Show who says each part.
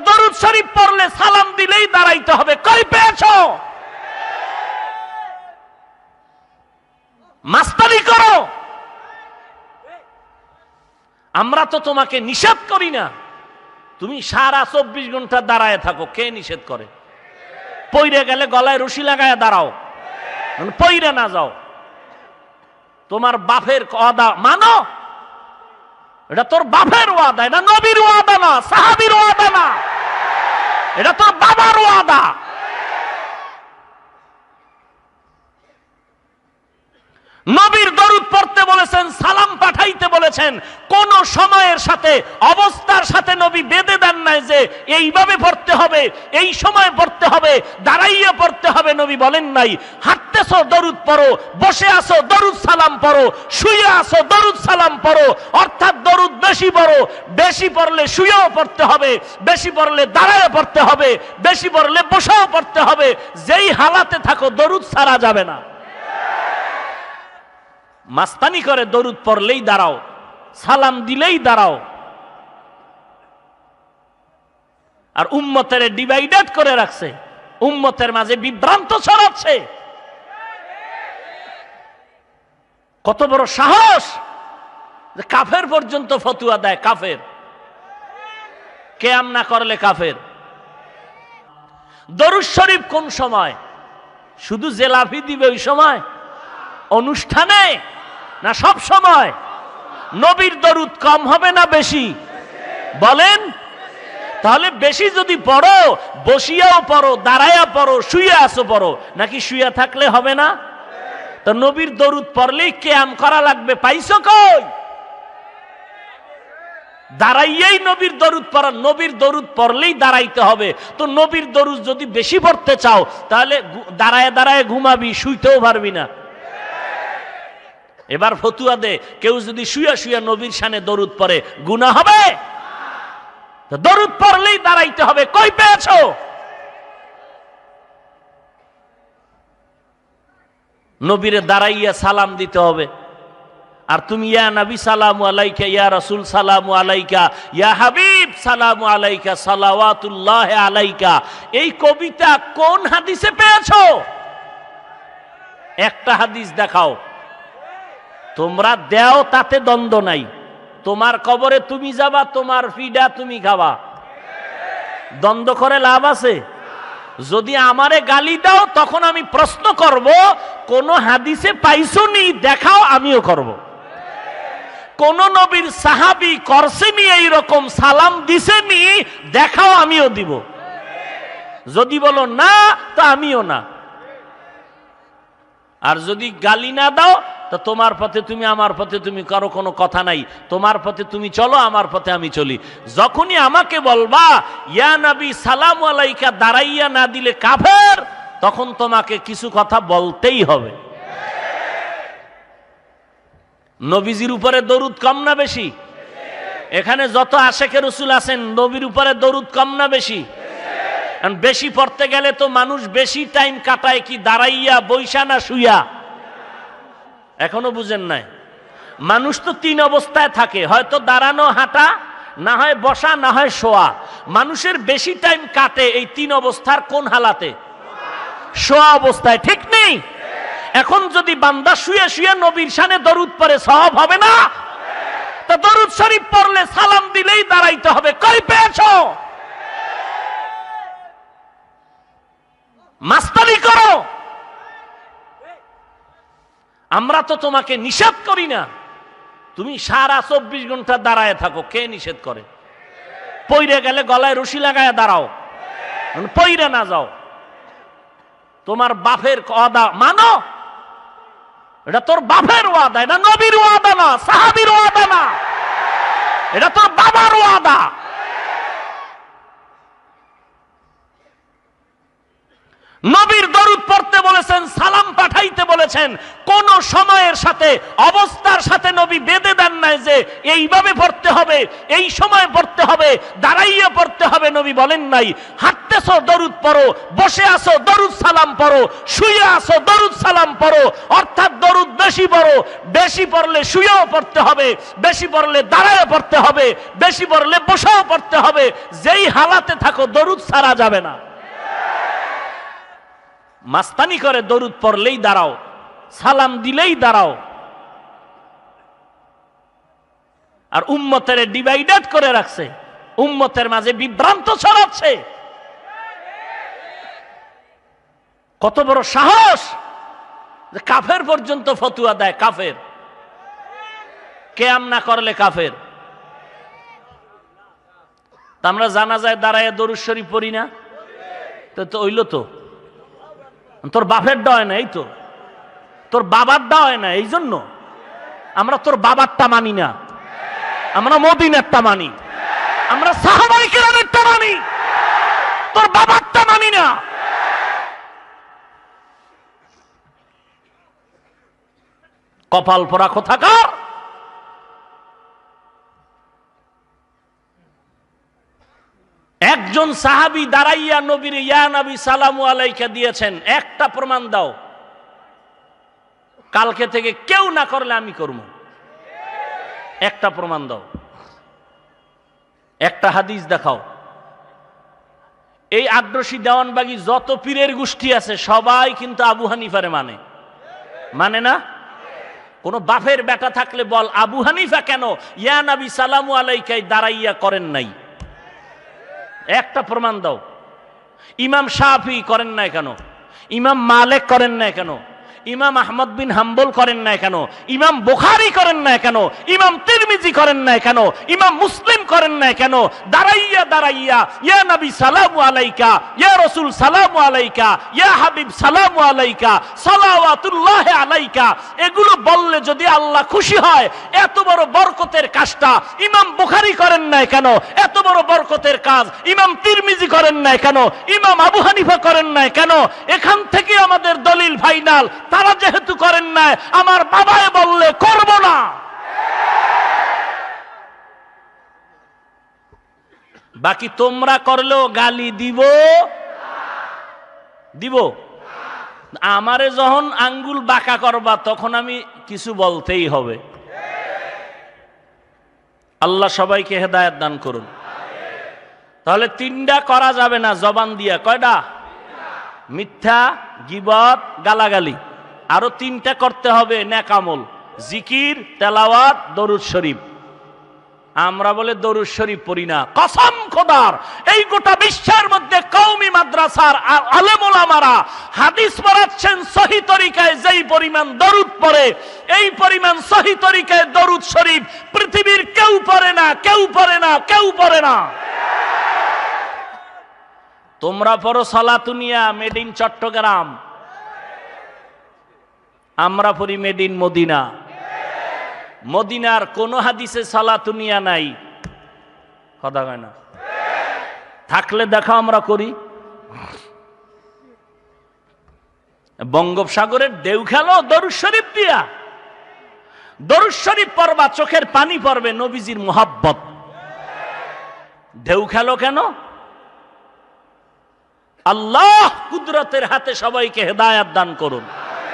Speaker 1: দরুদ শরীফ পড়লে সালাম দিলেই দাঁড়াইতে হবে। কই পেয়েছ? মাস্তারি করো। আমরা তো তোমাকে নিষেধ করি না। তুমি সারা চব্বিশ ঘণ্টা দাঁড়ায় থাকো। কে নিষেধ করে? পইরে গেলে গলায় রশি লাগায় দাঁড়াও। মানে পইরে না যাও। তোমার বাপের কদা মানো? এটা তোর বাপের ওয়াদা, এটা নবীর ওয়াদা না, সাহাবির ওয়াদা না। এটা তোর বাবার ওয়াদা নবীর দরুদ পড়তে বলেছেন সালাম বলেছেন, কোন সময়ের সাথে, অবস্থার সাথে নবী বেঁধে দেন নাই যে এইভাবে পড়তে হবে, এই সময় পড়তে হবে, দাঁড়াইয়া পড়তে হবে নবী বলেন নাই। হাঁটতেছো, দরুদ পড়ো, বসে আসো দরুদ সালাম পড়ো, শুয়ে আসো দরুদ সালাম পড়ো, অর্থাৎ দরুদ বেশি পড়ো, বেশি পড়লে শুয়েও পড়তে হবে, বেশি পড়লে দাঁড়ায় পড়তে হবে, বেশি পড়লে বসেও পড়তে হবে, যেই হালাতে থাকো, দরুদ সারা যাবে না। মাস্তানি করে দরুদ পড়লেই দাঁড়াও। সালাম দিলেই দাঁড়াও। আর উম্মতের ডিভাইডেড করে রাখছে। উম্মতের মাঝে বিভ্রান্ত ছড়াচ্ছে। কত বড় সাহস যে কাফের পর্যন্ত ফতুয়া দেয়, কাফের। কেয়াম না করলে কাফের। দরুদ শরীফ কোন সময়? শুধু জেলাফি দিবে ওই সময়? অনুষ্ঠানে? না সব সময়? নবীর দরুদ কম হবে না বেশি? বলেন। তাহলে বেশি যদি পড়ো, বসিয়াও পড়ো দাঁড়াইয়া পড়ো শুয়ে আসো পড়ো, নাকি শুয়ে থাকলে হবে না? তো নবীর দরুদ পড়লেই কেয়াম করা লাগবে। পাইছো কই? দাঁড়াইয়াই নবীর দরুদ পড়া, নবীর দরুদ পড়লেই দাঁড়াইতে হবে। তো নবীর দরুদ যদি বেশি পড়তে চাও, তাহলে দাঁড়ায় দাঁড়ায় ঘুমাবি, শুইতেও পারবি না। এবার ফতুয়া দে, কেউ যদি শুয়া শুয়া নবীর সানে দরুদ পরে গুণা হবে? দরুদ পড়লেই দাঁড়াইতে হবে, কই পেয়েছ? নবীরে দাঁড়াইয়া সালাম দিতে হবে। আর তুমি, ইয়া নবী সালামু আলাইকা, ইয়া রাসূল সালামু আলাইকা, ইয়া হাবিব সালামু আলাইকা, সালাওয়াতুল্লাহ আলাইকা, এই কবিতা কোন হাদিসে পেয়েছ? একটা হাদিস দেখাও। তোমরা দেও, তাতে দ্বন্দ্ব নাই। তোমার কবরে তুমি যাবা, তোমার ফিডা তুমি খাবা। দ্বন্দ্ব করে লাভ আছে? যদি আমারে গালি দাও, তখন আমি প্রশ্ন করব, কোন হাদিসে পাইছো নি, দেখাও, আমিও করব। কোন নবীর সাহাবি করছেনি এইরকম সালাম দিছেনি দেখাও, আমিও দিব। যদি বলো না, তো আমিও না। আর যদি গালি না দাও তো তোমার পথে তুমি আমার পথে তুমি কারও কোনো কথা নাই। তোমার পথে তুমি চলো, আমার পথে আমি চলি। যখনই আমাকে বলবা, ইয়া নবী, সালাম আলাইকা, দাঁড়াইয়া না দিলে কাফের, তখন তোমাকে কিছু কথা বলতেই হবে। নবীজির উপরে দরুদ কম না বেশি? এখানে যত আশেখে রসুল আছেন, নবীর উপরে দরুদ কম না বেশি? বেশি পড়তে গেলে তো মানুষ বেশি টাইম কাটায় কি, দাঁড়াইয়া, বৈশা না শুইয়া। এখনও বুঝেন নাই। মানুষ তো তিন অবস্থায় থাকে, হয়তো দাঁড়ানো, হাঁটা, না হয় বসা, না হয় শোয়া। মানুষের বেশি টাইম কাটে এই তিন অবস্থার কোন হালাতে? শোয়া অবস্থায়, ঠিক নেই? এখন যদি বান্দা শুয়ে শুয়ে নবীর সানে দরুদ পরে সব হবে না? তা দরুদ শরীফ পড়লে সালাম দিলেই দাঁড়াইতে হবে। কই পেয়েছ? মাস্তারি করো! আমরা তো তোমাকে নিষেধ করি না। তুমি সারা চব্বিশ ঘণ্টা দাঁড়ায় থাকো, কে নিষেধ করে? পইরে গেলে গলায় রশি লাগায় দাঁড়াও। পইরে না যাও। তোমার বাপের কদা মানো? এটা তোর বাপের ওয়াদা, এটা নবীর ওয়াদা না, সাহাবির ওয়াদা না। এটা তোর বাবার ওয়াদা। নবীর দরুদ পড়তে বলেছেন, সালাম পাঠাইতে বলেছেন সময়ের সাথে, অবস্থার সাথে নবী বেঁধে দেন নাই যে, এইভাবে পড়তে হবে, এই সময় পড়তে হবে, দাঁড়াইয়া পড়তে হবে নবী বলেন নাই। হাঁটতেছো, দরুদ পড়ো, বসে আসো দরুদ সালাম পড়ো, শুয়ে আসো দরুদ সালাম পড়ো, অর্থাৎ দরুদ বেশি পড়ো, বেশি পড়লে শুয়েও পড়তে হবে, বেশি পড়লে দাঁড়ায় পড়তে হবে, বেশি পড়লে বসেও পড়তে হবে, যেই হালাতে থাকো, দরুদ সারা যাবে না। মাস্তানি করে দরুদ পড়লেই দাঁড়াও। সালাম দিলেই দাঁড়াও। আর উম্মতের ডিভাইডেড করে রাখছে। উম্মতের মাঝে বিভ্রান্ত ছড়াচ্ছে। কত বড় সাহস যে কাফের পর্যন্ত ফতুয়া দেয়, কাফের। কেয়াম না করলে কাফের। তা আমরা জানা যায় দাঁড়ায় দরুদ শরীফ পড়ি না? তো হইল তো। তোর বাপের ডয় না এই তো? তোর বাবার হয় না এই জন্য আমরা তোর বাবারটা মানি না। আমরা মদিনারটা মানি। আমরা সাহাবাই কেরামেরটা মানি। তোর বাবারটা মানি না। কপাল পরা কোথাকার একজন সাহাবি দাঁড়াইয়া নবীর ইয়া নবী সালামু আলাইকা দিয়েছেন, একটা প্রমাণ দাও। কালকে থেকে কেউ না করলে আমি করব। একটা প্রমাণ দাও। একটা হাদিস দেখাও। এই আগ্রসী দেওয়ানবাগি যত পীরের গোষ্ঠী আছে, সবাই কিন্তু আবু হানিফারে মানে। মানে না? কোন বাফের বেটা থাকলে বল, আবু হানিফা কেন? ইয়া নবী সালামু আলাইকাই দাঁড়াইয়া করেন নাই। একটা প্রমাণ দাও। ইমাম শাহি করেন নাই কেন? ইমাম মালেক করেন নাই কেন? ইমাম আহমদ বিন হাম্বল করেন না কেন? ইমাম বোখারি করেন না কেন? ইমাম তিরমিজি করেন না কেন? ইমাম মুসলিম করেন না কেন? দাঁড়াইয়া দাঁড়াইয়া, ইয়া নবী সালামু আলাইকা, ইয়া রসুল সালামু আলাইকা, ইয়া হাবিব সালামু আলাইকা, সালাওয়াতুল্লাহ আলাইকা, এগুলো বললে যদি আল্লাহ খুশি হয়, এত বড় বরকতের কাজটা ইমাম বুখারি করেন না কেন? এত বড় বরকতের কাজ ইমাম তিরমিজি করেন না কেন? ইমাম আবু হানিফা করেন না কেন? এখান থেকে আমাদের দলিল ফাইনাল তারা যেহেতু করেন নাই, আমার বাবায় বললে করব না। বাকি তোমরা করলেও গালি দিব? দিব? আমারে যখন আঙ্গুল বাঁকা করবা, তখন আমি কিছু বলতেই হবে। আল্লাহ সবাইকে হেদায়ত দান করুন। তাহলে তিনটা করা যাবে না, জবান দিয়া। কয়টা? মিথ্যা, গিবত, গালাগালি। আরও তিনটা করতে হবে ন্যাকামল জিকির, তেলাওয়াত, দরুদ শরীফ। আমরা বলে দরুদ শরীফ পড়ি না। কসম খোদার, এই গোটা বিশ্বের মধ্যে কৌমি মাদ্রাসার আর আলেমুলামারা হাদিস পড়াচ্ছেন সহি তরিকায়, যেই পরিমাণ দরুদ পড়ে, এই পরিমাণ সহি তরিকায় দরুদ শরীফ পৃথিবীর কেউ পড়ে না, কেউ পড়ে না, কেউ পড়ে না। তোমরা পড়ো সালাতুনিয়া, মেড ইন চট্টগ্রাম। আমরা পড়ি মেড ইন মদিনা। মদিনার কোন হাদিসে সালাতুনিয়া নাই। কথা কয় না? থাকলে দেখা আমরা করি। বঙ্গোপসাগরের ঢেউ খেলো, দরুদ শরীফ দিয়া। দরুদ শরীফ পড়বা, চোখের পানি পড়বে, নবীজির মোহাব্বত। ঢেউ খেলো কেন? আল্লাহ কুদরতের হাতে সবাইকে হেদায়াত দান করুন।